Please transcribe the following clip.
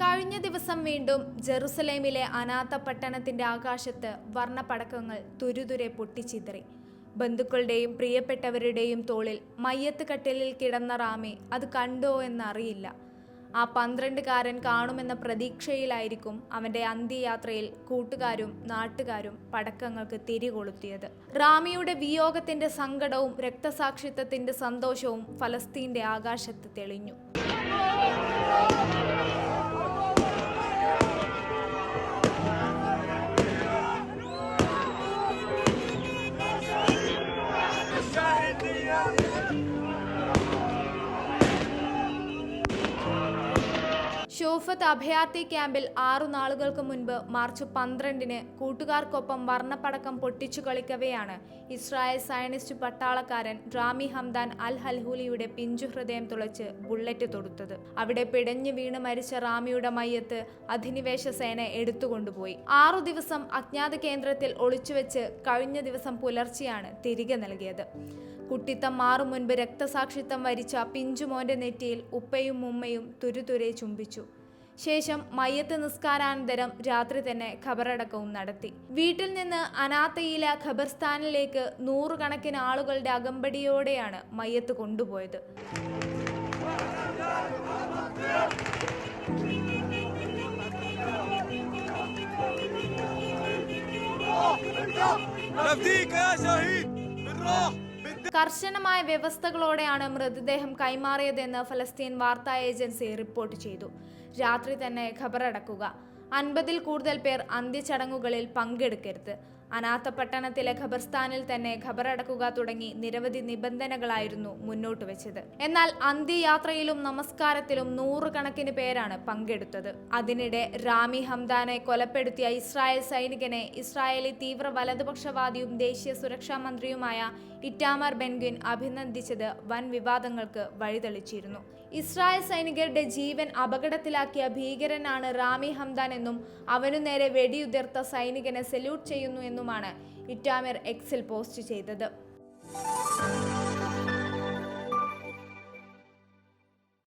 കഴിഞ്ഞ ദിവസം വീണ്ടും ജെറുസലേമിലെ അനാഥ പട്ടണത്തിന്റെ ആകാശത്ത് വർണപ്പടക്കങ്ങൾ തുരുതുരെ പൊട്ടിച്ചിതറി. ബന്ധുക്കളുടെയും പ്രിയപ്പെട്ടവരുടെയും തോളിൽ മയ്യത്ത് കട്ടിലിൽ കിടന്ന റാമി അത് കണ്ടോ എന്നറിയില്ല. ആ പന്ത്രണ്ടുകാരൻ കാണുമെന്ന പ്രതീക്ഷയിലായിരിക്കും അവന്റെ അന്ത്യയാത്രയിൽ കൂട്ടുകാരും നാട്ടുകാരും പടക്കങ്ങൾക്ക് തിരികൊളുത്തിയത് റാമിയുടെ വിയോഗത്തിന്റെ സങ്കടവും രക്തസാക്ഷിത്വത്തിന്റെ സന്തോഷവും ഫലസ്തീന്റെ ആകാശത്ത് തെളിഞ്ഞു. ഷോഫത്ത് അഭയാർത്ഥി ക്യാമ്പിൽ ആറു നാളുകൾക്ക് മുൻപ് മാർച്ച് പന്ത്രണ്ടിന് കൂട്ടുകാർക്കൊപ്പം വർണപ്പടക്കം പൊട്ടിച്ചു കളിക്കവെയാണ് ഇസ്രായേൽ സയനിസ്റ്റ് പട്ടാളക്കാരൻ ഡ്രാമി ഹംദാൻ അൽ ഹൽഹൂലിയുടെ പിഞ്ചു ഹൃദയം തുളച്ച് ബുള്ളറ്റ് തൊടുത്തത്. അവിടെ പിടഞ്ഞു വീണ് മരിച്ച റാമിയുടെ മയ്യത്ത് അധിനിവേശ സേന എടുത്തുകൊണ്ടുപോയി. ആറു ദിവസം അജ്ഞാത കേന്ദ്രത്തിൽ ഒളിച്ചുവെച്ച് കഴിഞ്ഞ ദിവസം പുലർച്ചെയാണ് തിരികെ നൽകിയത്. കുട്ടിത്തം മാറും മുൻപ് രക്തസാക്ഷിത്വം വരിച്ച പിഞ്ചുമോന്റെ നെറ്റിയിൽ ഉപ്പയും ഉമ്മയും തുരുതുരെ ചുംബിച്ചു ശേഷം മയ്യത്ത് നിസ്കാരാനന്തരം രാത്രി തന്നെ ഖബറടക്കവും നടത്തി വീട്ടിൽ നിന്ന് അനാത്തയില ഖബർസ്ഥാനിലേക്ക് നൂറുകണക്കിന് ആളുകളുടെ അകമ്പടിയോടെയാണ് മയ്യത്ത് കൊണ്ടുപോയത് نفديك يا شهيد بالروح بالدم കർശനമായ വ്യവസ്ഥകളോടെയാണ് മൃതദേഹം കൈമാറിയതെന്ന് ഫലസ്തീൻ വാർത്താ ഏജൻസി റിപ്പോർട്ട് ചെയ്തു. രാത്രി തന്നെ ഖബറടക്കുക. അൻപതിൽ കൂടുതൽ പേർ അന്ത്യചടങ്ങുകളിൽ പങ്കെടുക്കരുത്. അനാഥ പട്ടണത്തിലെ ഖബർസ്ഥാനിൽ തന്നെ ഖബറടക്കുക തുടങ്ങി നിരവധി നിബന്ധനകളായിരുന്നു മുന്നോട്ട് വെച്ചത്. എന്നാൽ അന്ത്യയാത്രയിലും നമസ്കാരത്തിലും നൂറുകണക്കിന് പേരാണ് പങ്കെടുത്തത്. അതിനിടെ റാമി ഹംദാനെ കൊലപ്പെടുത്തിയ ഇസ്രായേൽ സൈനികനെ ഇസ്രായേലി തീവ്ര വലതുപക്ഷവാദിയും ദേശീയ സുരക്ഷാ മന്ത്രിയുമായ ഇറ്റാമർ ബെൻഗിൻ അഭിനന്ദിച്ചത് വൻ വിവാദങ്ങൾക്ക് വഴിതെളിച്ചിരുന്നു. ഇസ്രായേൽ സൈനികരുടെ ജീവൻ അപകടത്തിലാക്കിയ ഭീകരനാണ് റാമി ഹംദാൻ എന്നും അവനു നേരെ വെടിയുതിർത്ത സൈനികനെ സല്യൂട്ട് ചെയ്യുന്നു എന്നുമാണ് ഇറ്റാമിർ എക്സിൽ പോസ്റ്റ് ചെയ്തത്.